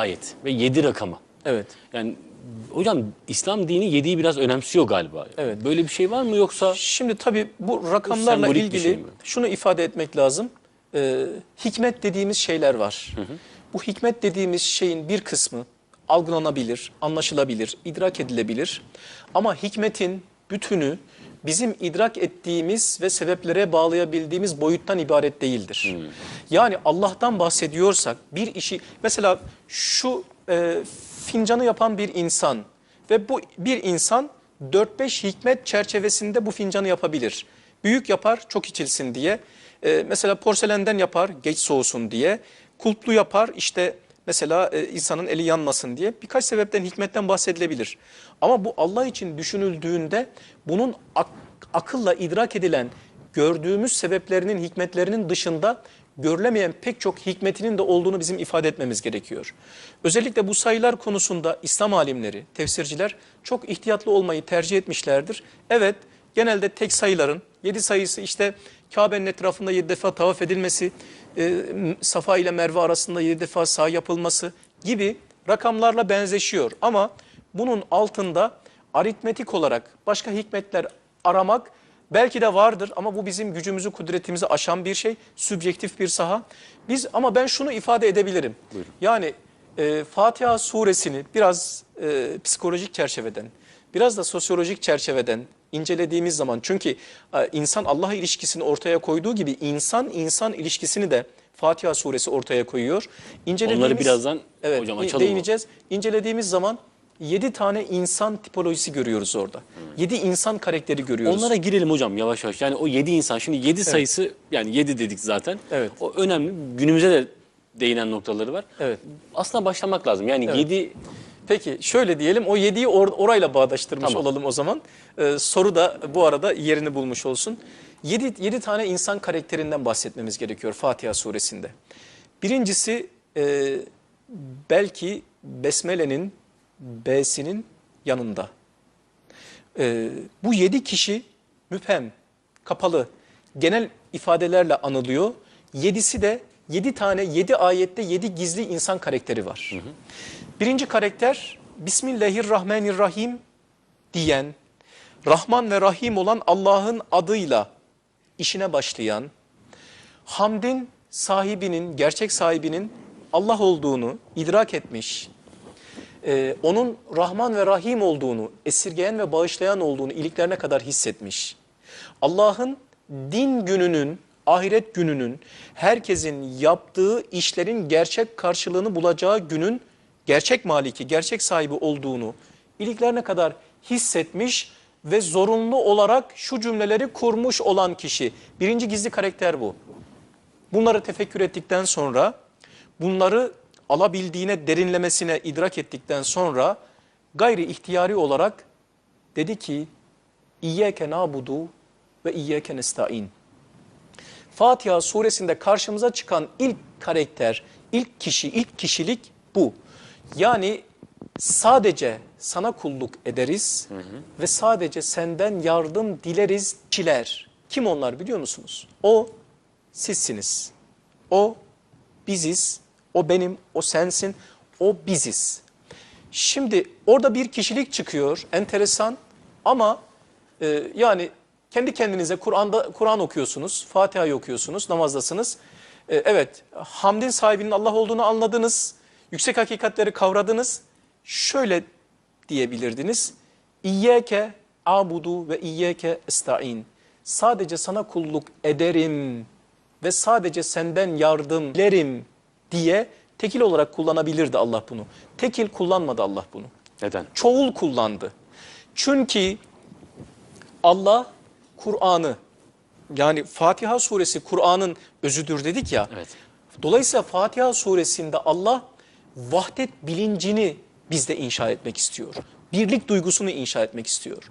ayet ve 7 rakamı. Evet. Yani hocam İslam dini 7'yi biraz önemsiyor galiba. Evet. Böyle bir şey var mı yoksa Şimdi tabii bu rakamlarla bir ilgili şey mi? şunu ifade etmek lazım. Ee, hikmet dediğimiz şeyler var. Bu hikmet dediğimiz şeyin bir kısmı algılanabilir, anlaşılabilir, idrak edilebilir. Ama hikmetin bütünü bizim idrak ettiğimiz ve sebeplere bağlayabildiğimiz boyuttan ibaret değildir. Yani Allah'tan bahsediyorsak bir işi mesela şu e, fincanı yapan bir insan ve bu bir insan 4-5 hikmet çerçevesinde bu fincanı yapabilir. Büyük yapar çok içilsin diye. Ee, mesela porselenden yapar geç soğusun diye. Kulplu yapar işte mesela e, insanın eli yanmasın diye. Birkaç sebepten hikmetten bahsedilebilir. Ama bu Allah için düşünüldüğünde bunun ak- akılla idrak edilen gördüğümüz sebeplerinin hikmetlerinin dışında görülemeyen pek çok hikmetinin de olduğunu bizim ifade etmemiz gerekiyor. Özellikle bu sayılar konusunda İslam alimleri, tefsirciler çok ihtiyatlı olmayı tercih etmişlerdir. Evet, genelde tek sayıların 7 sayısı işte Kabe'nin etrafında 7 defa tavaf edilmesi, e, Safa ile Merve arasında 7 defa sağ yapılması gibi rakamlarla benzeşiyor. Ama bunun altında aritmetik olarak başka hikmetler aramak Belki de vardır ama bu bizim gücümüzü, kudretimizi aşan bir şey. Sübjektif bir saha. Biz ama ben şunu ifade edebilirim. Yani e, Fatiha suresini biraz e, psikolojik çerçeveden, biraz da sosyolojik çerçeveden incelediğimiz zaman çünkü e, insan Allah ilişkisini ortaya koyduğu gibi insan insan ilişkisini de Fatiha suresi ortaya koyuyor. İncelediğimiz, Onları birazdan evet, hocam açalım. Değineceğiz. İncelediğimiz zaman 7 tane insan tipolojisi görüyoruz orada. 7 insan karakteri görüyoruz. Onlara girelim hocam yavaş yavaş. Yani o 7 insan şimdi 7 sayısı yani 7 dedik zaten. Evet. O önemli. Günümüze de değinen noktaları var. Evet. Aslında başlamak lazım. Yani Evet. 7 Peki şöyle diyelim o 7'yi or- orayla bağdaştırmış Tamam. olalım o zaman. Ee, soru da bu arada yerini bulmuş olsun. 7, 7 tane insan karakterinden bahsetmemiz gerekiyor Fatiha suresinde. Birincisi e, belki Besmele'nin B'sinin yanında. Ee, bu 7 kişi müphem, kapalı, genel ifadelerle anılıyor. Yedisi de 7 tane 7 ayette 7 gizli insan karakteri var. Birinci karakter Bismillahirrahmanirrahim diyen, Rahman ve Rahim olan Allah'ın adıyla işine başlayan, hamdin sahibinin, gerçek sahibinin Allah olduğunu idrak etmiş, e, onun Rahman ve Rahim olduğunu, esirgeyen ve bağışlayan olduğunu iliklerine kadar hissetmiş. Allah'ın din gününün, ahiret gününün, herkesin yaptığı işlerin gerçek karşılığını bulacağı günün gerçek maliki, gerçek sahibi olduğunu iliklerine kadar hissetmiş ve zorunlu olarak şu cümleleri kurmuş olan kişi. Birinci gizli karakter bu. Bunları tefekkür ettikten sonra, bunları alabildiğine, derinlemesine idrak ettikten sonra gayri ihtiyari olarak dedi ki İyyâke nâbudu ve iyyâke nesta'in. Fatiha suresinde karşımıza çıkan ilk karakter, ilk kişi, ilk kişilik bu. Yani sadece sana kulluk ederiz ve sadece senden yardım dileriz çiler. Kim onlar biliyor musunuz? O sizsiniz. O biziz. O benim, o sensin, o biziz. Şimdi orada bir kişilik çıkıyor, enteresan ama e, yani kendi kendinize Kur'an'da Kur'an okuyorsunuz, Fatiha'yı okuyorsunuz, namazdasınız. E, evet, hamdin sahibinin Allah olduğunu anladınız, yüksek hakikatleri kavradınız. Şöyle diyebilirdiniz. İyyeke abudu ve iyyeke esta'in. Sadece sana kulluk ederim ve sadece senden yardım dilerim diye tekil olarak kullanabilirdi Allah bunu. Tekil kullanmadı Allah bunu. neden? Çoğul kullandı. Çünkü Allah Kur'an'ı yani Fatiha suresi Kur'an'ın özüdür dedik ya. Evet. Dolayısıyla Fatiha suresinde Allah vahdet bilincini bizde inşa etmek istiyor. Birlik duygusunu inşa etmek istiyor.